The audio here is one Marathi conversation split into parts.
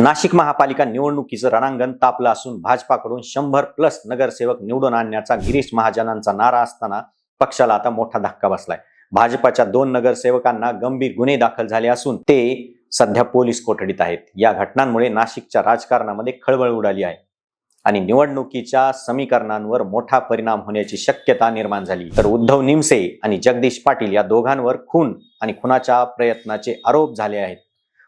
नाशिक महापालिका निवडणुकीचं रणांगण तापलं असून भाजपाकडून शंभर प्लस नगरसेवक निवडून आणण्याचा गिरीश महाजनांचा नारा असताना पक्षाला आता मोठा धक्का बसलाय. भाजपाच्या दोन नगरसेवकांना गंभीर गुन्हे दाखल झाले असून ते सध्या पोलीस कोठडीत आहेत. या घटनांमुळे नाशिकच्या राजकारणामध्ये खळबळ उडाली आहे आणि निवडणुकीच्या समीकरणांवर मोठा परिणाम होण्याची शक्यता निर्माण झाली. तर उद्धव निमसे आणि जगदीश पाटील या दोघांवर खून आणि खुनाच्या प्रयत्नाचे आरोप झाले आहेत.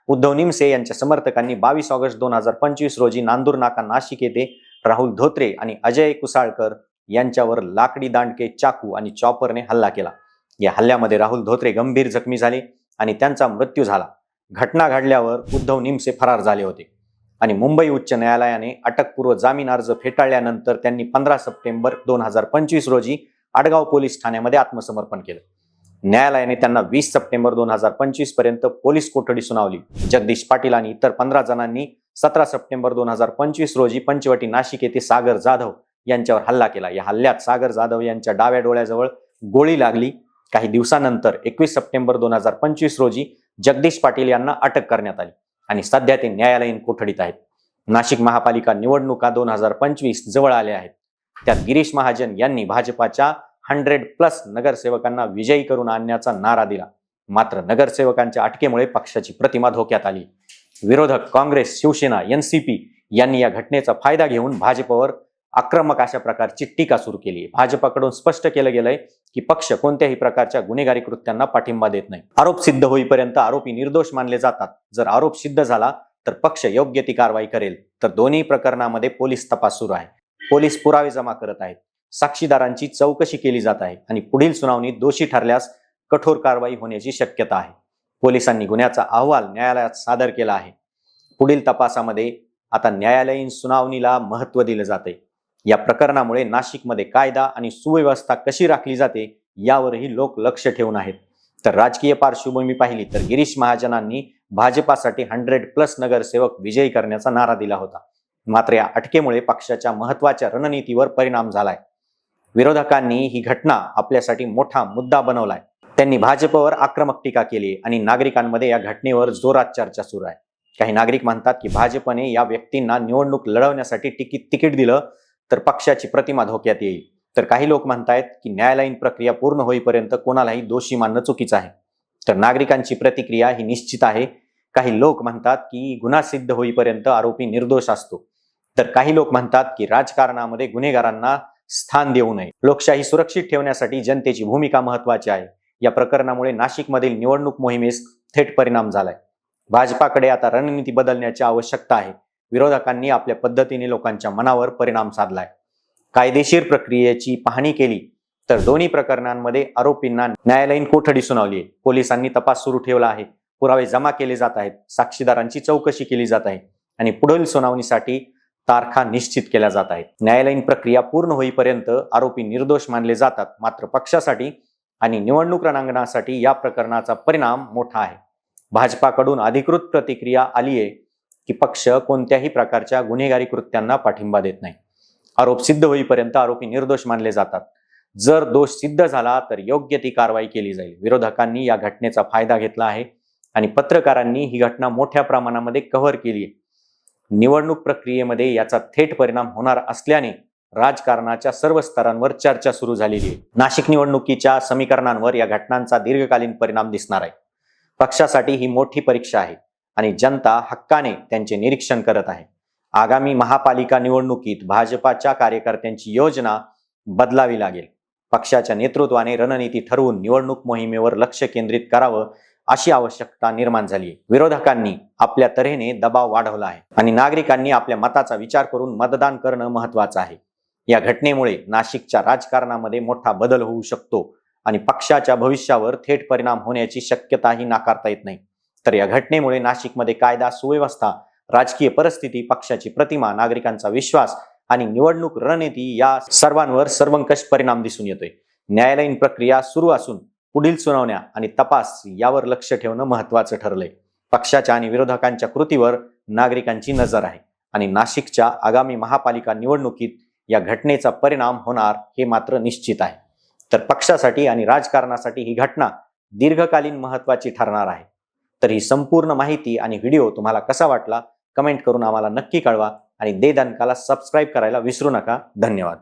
उद्धव निमसे यांच्या समर्थकांनी बावीस ऑगस्ट दोन हजार पंचवीस रोजी नांदूर नाका नाशिक येथे राहुल धोत्रे आणि अजय कुसाळकर यांच्यावर लाकडी दांडके चाकू आणि चॉपरने हल्ला केला. या हल्ल्यामध्ये राहुल धोत्रे गंभीर जखमी झाले आणि त्यांचा मृत्यू झाला. घटना घडल्यावर उद्धव निमसे फरार झाले होते. आणि मुंबई उच्च न्यायालयाने अटकपूर्व जामीन अर्ज फेटाळल्यानंतर त्यांनी पंधरा सप्टेंबर दोन हजार पंचवीस रोजी आडगाव पोलीस ठाण्यामध्ये आत्मसमर्पण केलं. न्यायालयाने त्यांना वीस सप्टेंबर दोन हजार पंचवीसपर्यंत पोलीस कोठडी सुनावली. जगदीश पाटील आणि इतर पंधरा जणांनी सतरा सप्टेंबर दोन हजार पंचवीस रोजी पंचवटी नाशिक येथे सागर जाधव यांच्यावर हल्ला केला. या हल्ल्यात सागर जाधव यांच्या डाव्या डोळ्याजवळ गोळी लागली. काही दिवसानंतर एकवीस सप्टेंबर दोन हजार पंचवीस रोजी जगदीश पाटील यांना अटक करण्यात आली आणि सध्या ते न्यायालयीन कोठडीत आहेत. नाशिक महापालिका निवडणुका दोन हजार पंचवीस जवळ आल्या आहेत. त्यात गिरीश महाजन यांनी भाजपाच्या हंड्रेड प्लस नगरसेवकांना विजयी करून आणण्याचा नारा दिला. मात्र नगरसेवकांच्या अटकेमुळे पक्षाची प्रतिमा धोक्यात आली. विरोधक काँग्रेस शिवसेना एनसीपी यांनी या घटनेचा फायदा घेऊन भाजपवर आक्रमक अशा प्रकारची टीका सुरू केली. भाजपाकडून स्पष्ट केलं गेलंय की पक्ष कोणत्याही प्रकारच्या गुन्हेगारी कृत्यांना पाठिंबा देत नाही. आरोप सिद्ध होईपर्यंत आरोपी निर्दोष मानले जातात. जर आरोप सिद्ध झाला तर पक्ष योग्य ती कारवाई करेल. तर दोन्ही प्रकरणामध्ये पोलीस तपास सुरू आहे. पोलीस पुरावे जमा करत आहेत. साक्षीदारांची चौकशी केली जात आहे आणि पुढील सुनावणी दोषी ठरल्यास कठोर कारवाई होण्याची शक्यता आहे. पोलिसांनी गुन्ह्याचा अहवाल न्यायालयात सादर केला आहे. पुढील तपासामध्ये आता न्यायालयीन सुनावणीला महत्त्व दिलं जाते. या प्रकरणामुळे नाशिकमध्ये कायदा आणि सुव्यवस्था कशी राखली जाते यावरही लोक लक्ष ठेवून आहेत. तर राजकीय पार्श्वभूमी पाहिली तर गिरीश महाजनांनी भाजपासाठी हंड्रेड प्लस नगरसेवक विजयी करण्याचा नारा दिला होता. मात्र या अटकेमुळे पक्षाच्या महत्त्वाच्या रणनीतीवर परिणाम झालाय. विरोधकांनी ही घटना आपल्यासाठी मोठा मुद्दा बनवलाय. त्यांनी भाजपवर आक्रमक टीका केली आणि नागरिकांमध्ये या घटनेवर जोरात चर्चा सुरू आहे. काही नागरिक म्हणतात की भाजपने या व्यक्तींना निवडणूक लढवण्यासाठी तिकीट तिकीट दिलं तर पक्षाची प्रतिमा धोक्यात येईल. तर काही लोक म्हणतायत की न्यायालयीन प्रक्रिया पूर्ण होईपर्यंत कोणालाही दोषी मानणं चुकीचं आहे. तर नागरिकांची प्रतिक्रिया ही निश्चित आहे. काही लोक म्हणतात की गुन्हा सिद्ध होईपर्यंत आरोपी निर्दोष असतो. तर काही लोक म्हणतात की राजकारणामध्ये गुन्हेगारांना स्थान देऊ नये. लोकशाही सुरक्षित ठेवण्यासाठी जनतेची भूमिका महत्वाची आहे. या प्रकरणामुळे नाशिकमधील निवडणूक मोहिमेस थेट परिणाम झालाय. भाजपाकडे आता रणनीती बदलण्याची आवश्यकता आहे. विरोधकांनी आपल्या पद्धतीने लोकांच्या मनावर परिणाम साधलाय. कायदेशीर प्रक्रियेची पाहणी केली तर दोन्ही प्रकरणांमध्ये आरोपींना न्यायालयीन कोठडी सुनावली आहे. पोलिसांनी तपास सुरू ठेवला आहे. पुरावे जमा केले जात आहेत. साक्षीदारांची चौकशी केली जात आहे. आणि पुढील सुनावणीसाठी तारखा निश्चित केल्या जात आहेत. न्यायालयीन प्रक्रिया पूर्ण होईपर्यंत आरोपी निर्दोष मानले जातात मात्र पक्षासाठी आणि निवडणूक रणांगणासाठी या प्रकरणाचा परिणाम मोठा आहे. भाजपाकडून अधिकृत प्रतिक्रिया आली आहे की पक्ष कोणत्याही प्रकारच्या गुन्हेगारी कृत्यांना पाठिंबा देत नाही. आरोप सिद्ध होईपर्यंत आरोपी निर्दोष मानले जातात. जर दोष सिद्ध झाला तर योग्य ती कारवाई केली जाईल. विरोधकांनी या घटनेचा फायदा घेतला आहे आणि पत्रकारांनी ही घटना मोठ्या प्रमाणामध्ये कव्हर केली आहे. निवडणूक प्रक्रियेमध्ये याचा थेट परिणाम होणार असल्याने राजकारणाच्या सर्व स्तरांवर चर्चा सुरू झालेली आहे. नाशिक निवडणुकीच्या समीकरणांवर या घटनांचा दीर्घकालीन परिणाम दिसणार आहे. पक्षासाठी ही मोठी परीक्षा आहे आणि जनता हक्काने त्यांचे निरीक्षण करत आहे. आगामी महापालिका निवडणुकीत भाजपाच्या कार्यकर्त्यांची योजना बदलावी लागेल. पक्षाच्या नेतृत्वाने रणनीती ठरवून निवडणूक मोहिमेवर लक्ष केंद्रित करावं अशी आवश्यकता निर्माण झाली विरोधकांनी आपल्या तऱ्हेने दबाव वाढवला आहे आणि नागरिकांनी आपल्या मताचा विचार करून मतदान करणं महत्वाचं आहे. या घटनेमुळे नाशिकच्या राजकारणामध्ये मोठा बदल होऊ शकतो आणि पक्षाच्या भविष्यावर थेट परिणाम होण्याची शक्यताही नाकारता येत नाही. तर या घटनेमुळे नाशिकमध्ये कायदा सुव्यवस्था राजकीय परिस्थिती पक्षाची प्रतिमा नागरिकांचा विश्वास आणि निवडणूक रणनीती या सर्वांवर सर्वंकष परिणाम दिसून येतोय. न्यायालयीन प्रक्रिया सुरू असून पुढील सुनावण्या आणि तपास यावर लक्ष ठेवणं महत्वाचं ठरलंय. पक्षाच्या आणि विरोधकांच्या कृतीवर नागरिकांची नजर आहे आणि नाशिकच्या आगामी महापालिका निवडणुकीत या घटनेचा परिणाम होणार हे मात्र निश्चित आहे. तर पक्षासाठी आणि राजकारणासाठी ही घटना दीर्घकालीन महत्वाची ठरणार आहे. तर ही संपूर्ण माहिती आणि व्हिडिओ तुम्हाला कसा वाटला कमेंट करून आम्हाला नक्की कळवा आणि दे सबस्क्राईब करायला विसरू नका. धन्यवाद.